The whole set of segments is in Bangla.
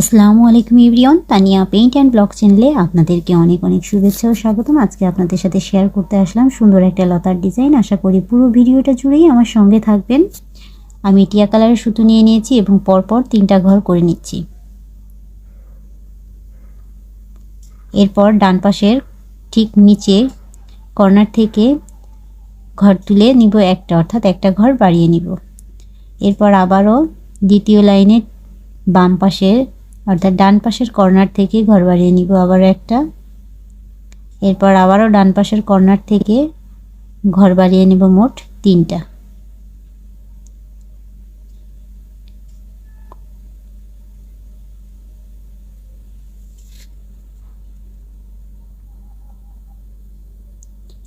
আসসালামু আলাইকুম everyone, Tania paint and block চ্যানেলে আপনাদেরকে অনেক অনেক শুভেচ্ছা ও স্বাগতম। আজকে আপনাদের সাথে শেয়ার করতে আসলাম সুন্দর একটা লতার ডিজাইন আশা করি পুরো ভিডিওটা জুড়েই আমার সঙ্গে থাকবেন। আমি টিয়া কালারের সুতো নিয়ে নিয়েছি এবং পরপর তিনটা ঘর করে নিচ্ছি। এরপর ডান পাশের ঠিক নিচে কর্নার থেকে ঘর তুলে নিব একটা, অর্থাৎ একটা ঘর বাড়িয়ে নিব। এরপর আবারও দ্বিতীয় লাইনের বাম পাশের অর্থাৎ ডান পাশের কর্নার থেকে ঘর বাড়িয়ে নিব আবার একটা। এরপর আবারও ডান পাশের কর্নার থেকে ঘর বাড়িয়ে নিব মোট তিনটা।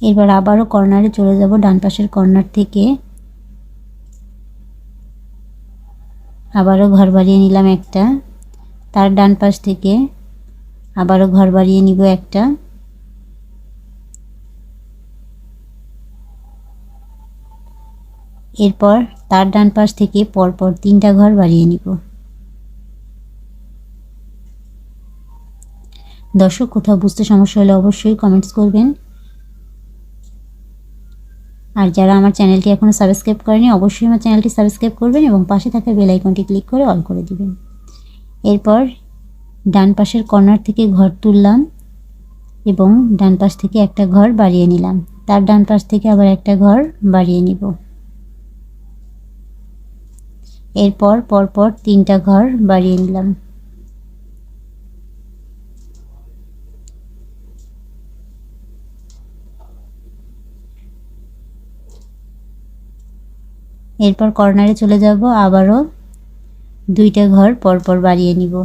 এরপর আবারও কর্নারে চলে যাব ডান পাশের কর্নার থেকে। আবারও ঘর বাড়িয়ে নিলাম একটা। তার ডান পাশ থেকে আবারও ঘর বাড়িয়ে নিব একটা। এরপর তার ডান পাশ থেকে পরপর তিনটা ঘর বাড়িয়ে নিব। দর্শক, কোথাও বুঝতে সমস্যা হলে অবশ্যই কমেন্টস করবেন। আর যারা আমার চ্যানেলটি এখনও সাবস্ক্রাইব করেনি, অবশ্যই আমার চ্যানেলটি সাবস্ক্রাইব করবেন এবং পাশে থাকা বেল আইকনটি ক্লিক করে অল করে দিবেন। এরপর ডান পাশের কর্নার থেকে ঘর তুললাম এবং ডান পাশ থেকে একটা ঘর বাড়িয়ে নিলাম। তার ডান পাশ থেকে আবার একটা ঘর বাড়িয়ে নিব। এরপর পরপর তিনটা ঘর বাড়িয়ে নিলাম। এরপর কর্নারে চলে যাব আবারও দুইটা ঘর পরপর বাড়িয়ে নিব।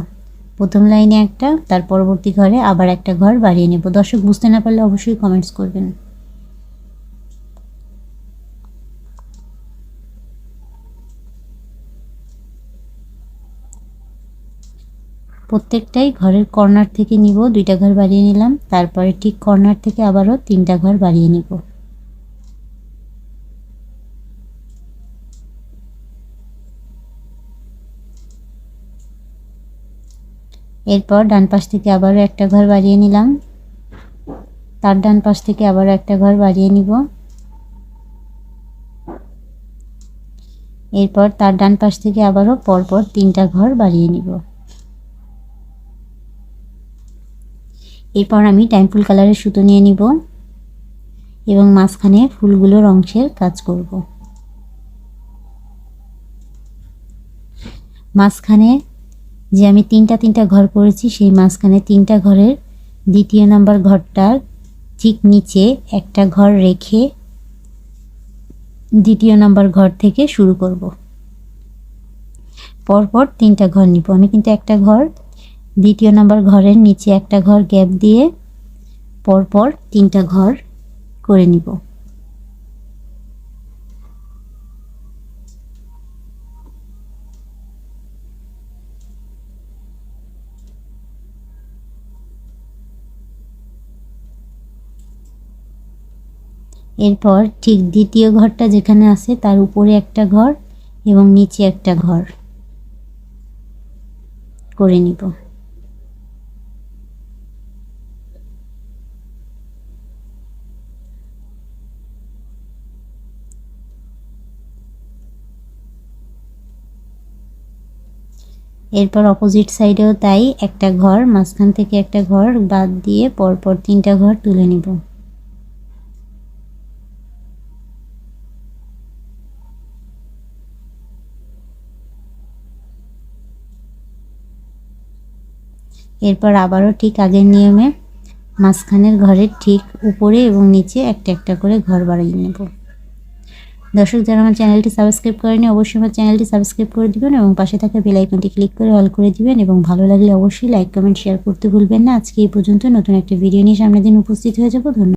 প্রথম লাইনে একটা, তার পরবর্তী ঘরে আবার একটা ঘর বাড়িয়ে নেব। দর্শক, বুঝতে না পারলে অবশ্যই কমেন্টস করবেন। প্রত্যেকটাই ঘরের কর্নার থেকে নিব। দুইটা ঘর বাড়িয়ে নিলাম। তারপরে ঠিক কর্নার থেকে আবারও তিনটা ঘর বাড়িয়ে নিব। এরপর ডান পাশ থেকে আবারও একটা ঘর বাড়িয়ে নিলাম। তার ডান পাশ থেকে আবারও একটা ঘর বাড়িয়ে নিব। এরপর তার ডান পাশ থেকে আবারও পরপর তিনটা ঘর বাড়িয়ে নিব। এরপর আমি টাইম ফুল কালারের সুতো নিয়ে নিব এবং মাঝখানে ফুলগুলোর অংশের কাজ করব। মাঝখানে যে আমি তিনটা তিনটা ঘর করেছি, সেই মাঝখানে তিনটা ঘরের দ্বিতীয় নাম্বার ঘরটার ঠিক নিচে একটা ঘর রেখে দ্বিতীয় নাম্বার ঘর থেকে শুরু করব। পরপর তিনটা ঘর নিব। আমি কিন্তু একটা ঘর, দ্বিতীয় নাম্বার ঘরের নিচে একটা ঘর গ্যাপ দিয়ে পরপর তিনটা ঘর করে নিব। এরপর ঠিক দ্বিতীয় ঘরটা যেখানে আছে, তার উপরে একটা ঘর এবং নিচে একটা ঘর করে নিব। এরপর অপোজিট সাইডেও তাই একটা ঘর, মাঝখান থেকে একটা ঘর বাদ দিয়ে পরপর তিনটা ঘর তুলে নিব। এরপর আবারও ঠিক আগের নিয়মে মাঝখানের ঘরের ঠিক উপরে এবং নিচে একটা একটা করে ঘর বাড়িয়ে নেব। দর্শক, যারা আমার চ্যানেলটি সাবস্ক্রাইব করেনি অবশ্যই আমার চ্যানেলটি সাবস্ক্রাইব করে দেবেন এবং পাশে থাকা বেল আইকনটি ক্লিক করে অল করে দিবেন এবং ভালো লাগলে অবশ্যই লাইক, কমেন্ট, শেয়ার করতে ভুলবেন না। আজকে এই পর্যন্ত নতুন একটা ভিডিও নিয়ে সামনের দিন উপস্থিত হয়ে যাব। ধন্যবাদ।